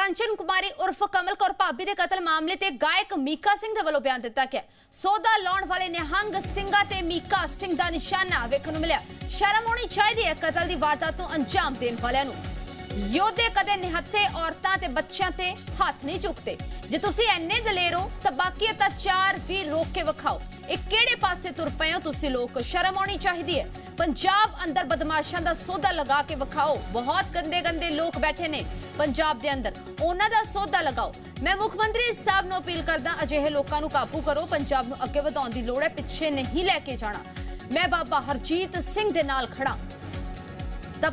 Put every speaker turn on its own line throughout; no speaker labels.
ਕੰਚਨ ਕੁਮਾਰੀ ਉਰਫ ਕਮਲ ਕੌਰ ਭਾਬੀ ਦੇ ਕਤਲ ਮਾਮਲੇ ਤੇ ਗਾਇਕ ਮੀਕਾ ਸਿੰਘ ਦੇ ਵੱਲੋਂ ਬਿਆਨ ਦਿੱਤਾ ਗਿਆ। ਸੌਦਾ ਲਾਉਣ ਵਾਲੇ ਨਿਹੰਗ ਸਿੰਘਾਂ ਤੇ ਮੀਕਾ ਸਿੰਘ ਦਾ ਨਿਸ਼ਾਨਾ ਵੇਖਣ ਨੂੰ ਮਿਲਿਆ। ਸ਼ਰਮ ਹੋਣੀ ਚਾਹੀਦੀ ਹੈ ਕਤਲ ਦੀ ਵਾਰਦਾਤ ਨੂੰ ਅੰਜਾਮ ਦੇਣ ਵਾਲਿਆਂ ਨੂੰ। ਯੋਧੇ ਕਦੇ ਨਿਹੱਥੇ ਔਰਤਾਂ ਤੇ ਬੱਚਿਆਂ ਤੇ ਹੱਥ ਨਹੀਂ ਚੁੱਕਦੇ। ਜੇ ਤੁਸੀਂ ਐਨੇ ਦਲੇਰ ਹੋ, ਤਾਂ ਬਾਕੀ ਚਾਰ ਵੀ ਰੋਕ ਕੇ ਵਿਖਾਓ। ਇਹ ਕਿਹੜੇ ਪਾਸੇ ਤੁਰ ਪਏ ਹੋ ਤੁਸੀਂ ਲੋਕ? ਸ਼ਰਮ ਆਉਣੀ ਚਾਹੀਦੀ ਹੈ। ਪੰਜਾਬ ਅੰਦਰ ਬਦਮਾਸ਼ਾਂ ਦਾ ਸੌਦਾ ਲਗਾ ਕੇ ਵਿਖਾਓ। ਬਹੁਤ ਗੰਦੇ ਗੰਦੇ ਲੋਕ ਬੈਠੇ ਨੇ ਪੰਜਾਬ ਦੇ ਅੰਦਰ। ਉਹਨਾਂ ਦਾ ਸੌਦਾ ਲਗਾਓ। ਮੈਂ ਮੁੱਖ ਮੰਤਰੀ ਸਾਹਿਬ ਨੂੰ ਅਪੀਲ ਕਰਦਾ ਅਜਿਹੇ ਲੋਕਾਂ ਨੂੰ ਕਾਬੂ ਕਰੋ। ਪੰਜਾਬ ਨੂੰ ਅੱਗੇ ਵਧਾਉਣ ਦੀ ਲੋੜ ਹੈ ਪਿੱਛੇ ਨਹੀਂ ਲੈ ਕੇ ਜਾਣਾ। ਮੈਂ ਬਾਬਾ ਹਰਜੀਤ ਸਿੰਘ ਦੇ ਨਾਲ ਖੜਾ ਤਾਂ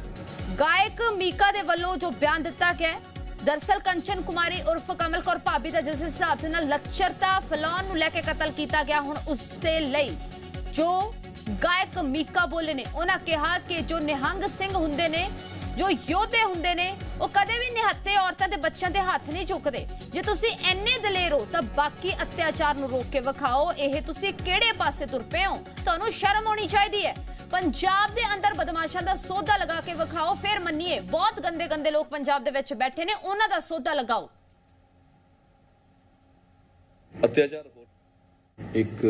ਗਾਇਕ ਮੀਕਾ ਦੇ ਵੱਲੋਂ ਜੋ ਬਿਆਨ ਦਿੱਤਾ ਗਿਆ ਹੈ, ਦਰਸਲ ਕੰਚਨ ਕੁਮਾਰੀ ਉਰਫ ਕਮਲ ਕੌਰ ਭਾਬੀ ਦਾ ਜਿਸ ਹਿਸਾਬ ਦੇ ਨਾਲ ਲੱਚਰਤਾ ਫਲਾਉਣ ਨੂੰ ਲੈ ਕੇ ਕਤਲ ਕੀਤਾ ਗਿਆ ਹੁਣ ਉਸ ਦੇ ਲਈ ਜੋ ਗਾਇਕ ਮੀਕਾ ਬੋਲੇ ਨੇ। ਉਹਨਾਂ ਕਿਹਾ ਕਿ ਜੋ ਨਿਹੰਗ ਸਿੰਘ ਹੁੰਦੇ ਨੇ, ਜੋ ਯੋਧੇ ਹੁੰਦੇ ਨੇ, ਉਹ ਕਦੇ ਵੀ ਨਿਹੱਤੇ ਔਰਤਾਂ ਤੇ ਬੱਚਿਆਂ ਦੇ ਹੱਥ ਨਹੀਂ ਚੁੱਕਦੇ। ਜੇ ਤੁਸੀਂ ਐਨੇ ਦਲੇਰ ਹੋ, ਤਾਂ ਬਾਕੀ ਅਤਿਆਚਾਰ ਨੂੰ ਰੋਕ ਕੇ ਵਿਖਾਓ। ਇਹ ਤੁਸੀਂ ਕਿਹੜੇ ਪਾਸੇ ਤੁਰ ਪਏ ਹੋ? ਤੁਹਾਨੂੰ ਸ਼ਰਮ ਆਉਣੀ ਚਾਹੀਦੀ ਹੈ। ਪੰਜਾਬ ਦੇ ਅੰਦਰ ਬਦਮਾਸ਼ਾਂ ਦਾ ਸੌਦਾ ਲਗਾ ਕੇ ਵਿਖਾਓ। ਫਿਰ ਮੰਨੀਏ, ਬਹੁਤ ਗੰਦੇ ਗੰਦੇ ਲੋਕ ਪੰਜਾਬ ਦੇ ਵਿੱਚ ਬੈਠੇ ਨੇ। ਉਹਨਾਂ ਦਾ ਸੌਦਾ ਲਗਾਓ।
ਅਤਿਆਚਾਰ ਇੱਕ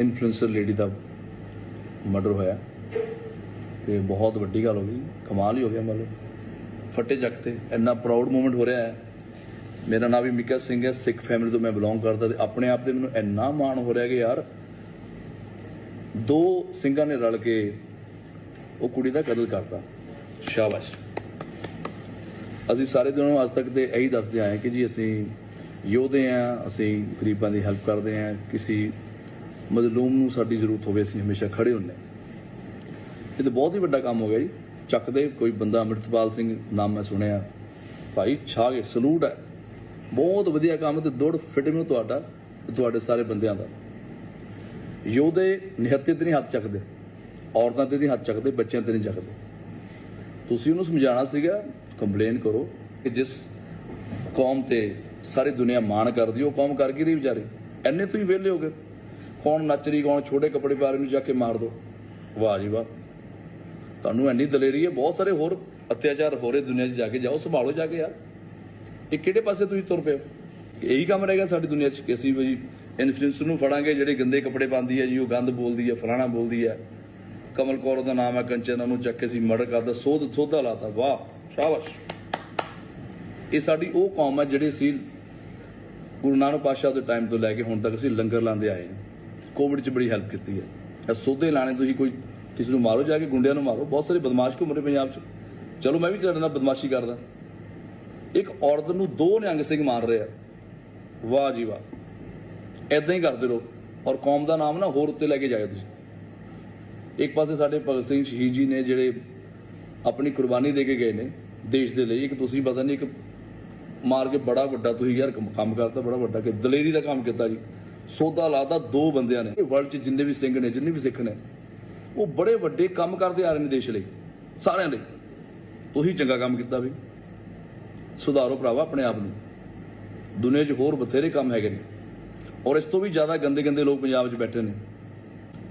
ਇਨਫਲੂਐਂਸਰ ਲੇਡੀ ਦਾ ਮਰਡਰ ਹੋਇਆ। ਤੇ ਬਹੁਤ ਵੱਡੀ ਗੱਲ ਹੋ ਗਈ। ਕਮਾਲ ਹੀ ਹੋ ਗਿਆ ਮਤਲਬ। ਫੱਟੇ ਜੱਗ ਤੇ ਇੰਨਾ ਪ੍ਰਾਊਡ ਮੂਮੈਂਟ ਹੋ ਰਿਹਾ ਹੈ। ਮੇਰਾ ਨਾਮ ਵੀ ਮਿਕਾ ਸਿੰਘ ਹੈ। ਸਿੱਖ ਫੈਮਿਲੀ ਤੋਂ ਮੈਂ ਬਿਲੋਂਗ ਕਰਦਾ ਤੇ ਆਪਣੇ ਆਪ ਤੇ ਮੈਨੂੰ ਇੰਨਾ ਮਾਣ ਹੋ ਰਿਹਾ ਕਿ ਯਾਰ ਦੋ ਸਿੰਘਾਂ ਨੇ ਰਲ ਕੇ ਉਹ ਕੁੜੀ ਦਾ ਕਤਲ ਕਰਤਾ। ਸ਼ਾਬਾਸ਼। ਅਸੀਂ ਸਾਰੇ ਦਿਨੋਂ ਅੱਜ ਤੱਕ ਤੇ ਇਹੀ ਦੱਸਦੇ ਆਏ ਕਿ ਜੀ ਅਸੀਂ ਯੋਧੇ ਆ ਅਸੀਂ ਗਰੀਬਾਂ ਦੀ ਹੈਲਪ ਕਰਦੇ ਆ ਕਿਸੇ ਮਜ਼ਲੂਮ ਨੂੰ ਸਾਡੀ ਜ਼ਰੂਰਤ ਹੋਵੇ, ਅਸੀਂ ਹਮੇਸ਼ਾ ਖੜੇ ਹੁੰਨੇ ਇਹ ਤਾਂ ਬਹੁਤ ਹੀ ਵੱਡਾ ਕੰਮ ਹੋ ਗਿਆ ਜੀ। ਚੱਕਦੇ ਕੋਈ ਬੰਦਾ ਅੰਮ੍ਰਿਤਪਾਲ ਸਿੰਘ ਨਾਮ ਮੈਂ ਸੁਣਿਆ। ਭਾਈ ਛਾ ਗਏ ਸਲੂਟ ਹੈ। ਬਹੁਤ ਵਧੀਆ ਕੰਮ ਤੇ ਦੌੜ ਫਿੱਟ ਨੂੰ ਤੁਹਾਡਾ ਤੁਹਾਡੇ ਸਾਰੇ ਬੰਦਿਆਂ ਦਾ। ਯੋਧੇ ਨਿਹੱਤੇ ਤੇ ਨਹੀਂ ਹੱਥ ਚੱਕਦੇ, ਔਰਤਾਂ ਤੇ ਨਹੀਂ ਹੱਥ ਚੱਕਦੇ, ਬੱਚਿਆਂ ਤੇ ਨਹੀਂ ਚੱਕਦੇ। ਤੁਸੀਂ ਉਹਨੂੰ ਸਮਝਾਉਣਾ ਸੀਗਾ ਕੰਪਲੇਨ ਕਰੋ ਕਿ ਜਿਸ ਕੌਮ ਤੇ ਸਾਰੀ ਦੁਨੀਆ ਮਾਣ ਕਰਦੀ, ਉਹ ਕੌਮ ਕਰ ਕੀ ਰਹੀ ਵਿਚਾਰੇ। ਐਨੇ ਤੁਸੀਂ ਵਿਹਲੇ ਹੋ ਗਏ। ਕੌਣ ਨੱਚ ਕੌਣ ਛੋਟੇ ਕੱਪੜੇ ਪਾ ਰਹੀ ਨੂੰ ਜਾ ਕੇ ਮਾਰ ਦੋ। ਵਾਹ ਜੀ ਵਾਹ। ਤੁਹਾਨੂੰ ਐਨੀ ਦਲੇਰੀ ਹੈ, ਬਹੁਤ ਸਾਰੇ ਹੋਰ ਅਤਿਆਚਾਰ ਹੋ ਰਹੇ ਦੁਨੀਆ 'ਚ ਜਾ ਕੇ। ਜਾਓ, ਸੰਭਾਲੋ ਜਾ ਕੇ ਯਾਰ। ਇਹ ਕਿਹੜੇ ਪਾਸੇ ਤੁਸੀਂ ਤੁਰ ਪਏ ਹੋ? ਇਹੀ ਕੰਮ ਰਹੇਗਾ ਸਾਡੀ ਦੁਨੀਆ 'ਚ ਕਿ ਅਸੀਂ ਬਈ ਇਨਫਲੂਐਂਸਰ ਨੂੰ ਫੜਾਂਗੇ, ਜਿਹੜੇ ਗੰਦੇ ਕੱਪੜੇ ਪਾਉਂਦੀ ਹੈ ਜੀ, ਉਹ ਗੰਦ ਬੋਲਦੀ ਹੈ, ਫਲਾਣਾ ਬੋਲਦੀ ਹੈ। ਕਮਲ ਕੌਰ ਦਾ ਨਾਮ ਹੈ, ਕੰਚਨ, ਉਹਨੂੰ ਚੱਕ ਕੇ ਅਸੀਂ ਮਰਡਰ ਕਰਦਾ ਸੋਧ, ਸੋਧਾ ਲਾਤਾ। ਵਾਹ, ਸ਼ਾਬਾਸ਼। ਇਹ ਸਾਡੀ ਉਹ ਕੌਮ ਹੈ, ਜਿਹੜੀ ਸੀ ਗੁਰੂ ਨਾਨਕ ਪਾਤਸ਼ਾਹ ਦੇ ਟਾਈਮ ਤੋਂ ਲੈ ਕੇ ਹੁਣ ਤੱਕ ਅਸੀਂ ਲੰਗਰ ਲਾਉਂਦੇ ਆਏ ਹਾਂ। ਕੋਵਿਡ 'ਚ ਬੜੀ ਹੈਲਪ ਕੀਤੀ ਹੈ। ਇਹ ਸੋਧੇ ਲਾਣੇ ਤੁਸੀਂ ਕੋਈ ਕਿਸੇ ਨੂੰ ਮਾਰੋ, ਜਾ ਕੇ ਗੁੰਡਿਆਂ ਨੂੰ ਮਾਰੋ। ਬਹੁਤ ਸਾਰੇ ਬਦਮਾਸ਼ ਘੁੰਮ ਰਹੇ ਪੰਜਾਬ 'ਚ। ਚਲੋ, ਮੈਂ ਵੀ ਤੁਹਾਡੇ ਨਾਲ ਬਦਮਾਸ਼ੀ ਕਰਦਾ। ਇੱਕ ਔਰਤ ਨੂੰ ਦੋ ਨਿਹੰਗ ਸਿੰਘ ਮਾਰ ਰਹੇ। ਆ ਵਾਹ ਜੀ ਵਾਹ। ਐਦਾਂ ਹੀ ਕਰਦੇ ਰਹੋ। ਔਰ ਕੌਮ ਦਾ ਨਾਮ ਨਾ ਹੋਰ ਉੱਤੇ ਲੈ ਕੇ ਜਾਇਓ ਤੁਸੀਂ। ਇੱਕ ਪਾਸੇ ਸਾਡੇ ਭਗਤ ਸਿੰਘ ਸ਼ਹੀਦ ਜੀ ਨੇ ਜਿਹੜੇ ਆਪਣੀ ਕੁਰਬਾਨੀ ਦੇ ਕੇ ਗਏ ਨੇ ਦੇਸ਼ ਦੇ ਲਈ। ਇੱਕ ਤੁਸੀਂ ਪਤਾ ਨਹੀਂ, ਇੱਕ ਮਾਰ ਕੇ ਬੜਾ ਵੱਡਾ ਤੁਸੀਂ ਯਾਰ ਕੰਮ ਕਰਤਾ, ਬੜਾ ਵੱਡਾ ਕਿ ਦਲੇਰੀ ਦਾ ਕੰਮ ਕੀਤਾ ਜੀ। ਸੌਦਾ ਲਾਦਾ ਦੋ ਬੰਦਿਆਂ ਨੇ। ਵਰਲਡ 'ਚ ਜਿੰਨੇ ਵੀ ਸਿੰਘ ਨੇ, ਜਿੰਨੇ ਵੀ ਸਿੱਖ ਨੇ, ਉਹ ਬੜੇ ਵੱਡੇ ਕੰਮ ਕਰਦੇ ਆ ਰਹੇ ਨੇ ਦੇਸ਼ ਲਈ, ਸਾਰਿਆਂ ਲਈ ਤੁਸੀਂ ਚੰਗਾ ਕੰਮ ਕੀਤਾ ਵੀ। ਸੁਧਾਰੋ ਭਰਾਵਾ ਆਪਣੇ ਆਪ ਨੂੰ। ਦੁਨੀਆ 'ਚ ਹੋਰ ਬਥੇਰੇ ਕੰਮ ਹੈਗੇ ਨੇ। ਔਰ ਇਸ ਤੋਂ ਵੀ ਜ਼ਿਆਦਾ ਗੰਦੇ ਗੰਦੇ ਲੋਕ ਪੰਜਾਬ 'ਚ ਬੈਠੇ ਨੇ।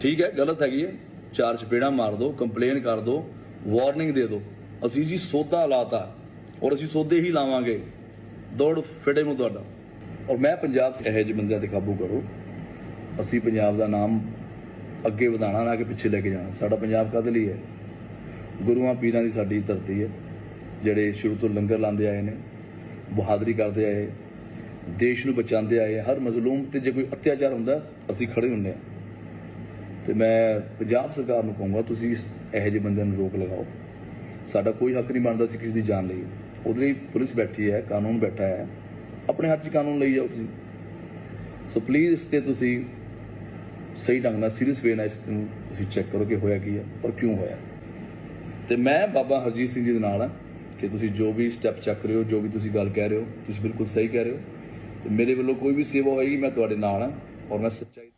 ਠੀਕ ਹੈ, ਗਲਤ ਹੈਗੀ ਹੈ। ਚਾਰ ਚਪੇੜਾ ਮਾਰ ਦਿਓ ਕੰਪਲੇਨ ਕਰ ਦਿਓ ਵਾਰਨਿੰਗ ਦੇ ਦਿਓ ਅਸੀਂ ਜੀ ਸੌਦਾ ਲਾਤਾ ਔਰ ਅਸੀਂ ਸੌਦੇ ਹੀ ਲਾਵਾਂਗੇ। ਦੌੜ ਫਿਟੇ ਨੂੰ ਤੁਹਾਡਾ। ਔਰ ਮੈਂ ਪੰਜਾਬ 'ਚ ਇਹੋ ਜਿਹੇ ਬੰਦਿਆਂ ਤੇ ਕਾਬੂ ਕਰੋ। ਅਸੀਂ ਪੰਜਾਬ ਦਾ ਨਾਮ ਅੱਗੇ ਵਧਾਣਾ ਨਾ ਕਿ ਪਿੱਛੇ ਲੈ ਕੇ ਜਾਣਾ। ਸਾਡਾ ਪੰਜਾਬ ਕਾਹਦੇ ਲਈ ਹੈ? ਗੁਰੂਆਂ ਪੀਰਾਂ ਦੀ ਸਾਡੀ ਧਰਤੀ ਹੈ, ਜਿਹੜੇ ਸ਼ੁਰੂ ਤੋਂ ਲੰਗਰ ਲਾਉਂਦੇ ਆਏ ਨੇ, ਬਹਾਦਰੀ ਕਰਦੇ ਆਏ, ਦੇਸ਼ ਨੂੰ ਬਚਾਉਂਦੇ ਆਏ, ਹਰ ਮਜ਼ਲੂਮ ਤੇ ਜੇ ਕੋਈ ਅਤਿਆਚਾਰ ਹੁੰਦਾ, ਅਸੀਂ ਖੜੇ ਹੁੰਦੇ ਹਾਂ। ਤੇ ਮੈਂ ਪੰਜਾਬ ਸਰਕਾਰ ਨੂੰ ਕਹੂੰਗਾ, ਤੁਸੀਂ ਇਸ ਇਹੋ ਜਿਹੇ ਬੰਦਿਆਂ ਨੂੰ ਰੋਕ ਲਗਾਓ। ਸਾਡਾ ਕੋਈ ਹੱਕ ਨਹੀਂ ਬਣਦਾ ਸੀ ਕਿਸੇ ਦੀ ਜਾਨ ਲਈ। ਉਹਦੇ ਲਈ ਪੁਲਿਸ ਬੈਠੀ ਹੈ, ਕਾਨੂੰਨ ਬੈਠਾ ਹੈ। ਆਪਣੇ ਹੱਥ 'ਚ ਕਾਨੂੰਨ ਲਈ ਜਾਓ ਤੁਸੀਂ। ਸੋ ਪਲੀਜ਼ ਇਸ ਤੇ ਤੁਸੀਂ ਸਹੀ ਢੰਗ ਨਾਲ ਸੀਰੀਅਸ ਵੇ ਨਾਲ ਇਸ ਨੂੰ ਤੁਸੀਂ ਚੈੱਕ ਕਰੋ ਕਿ ਹੋਇਆ ਕੀ ਹੈ ਔਰ ਕਿਉਂ ਹੋਇਆ। ਤੇ ਮੈਂ ਬਾਬਾ ਹਰਜੀਤ ਸਿੰਘ ਜੀ ਦੇ ਨਾਲ ਹਾਂ ਕਿ ਤੁਸੀਂ ਜੋ ਵੀ ਸਟੈਪ ਚੱਕ ਰਹੇ ਹੋ, ਜੋ ਵੀ ਤੁਸੀਂ ਗੱਲ ਕਹਿ ਰਹੇ ਹੋ, ਤੁਸੀਂ ਬਿਲਕੁਲ ਸਹੀ ਕਹਿ ਰਹੇ ਹੋ। ਤੇ ਮੇਰੇ ਵੱਲੋਂ ਕੋਈ ਵੀ ਸੇਵਾ ਹੋਏਗੀ, ਮੈਂ ਤੁਹਾਡੇ ਨਾਲ ਹਾਂ ਔਰ ਮੈਂ ਸੱਚਾਈ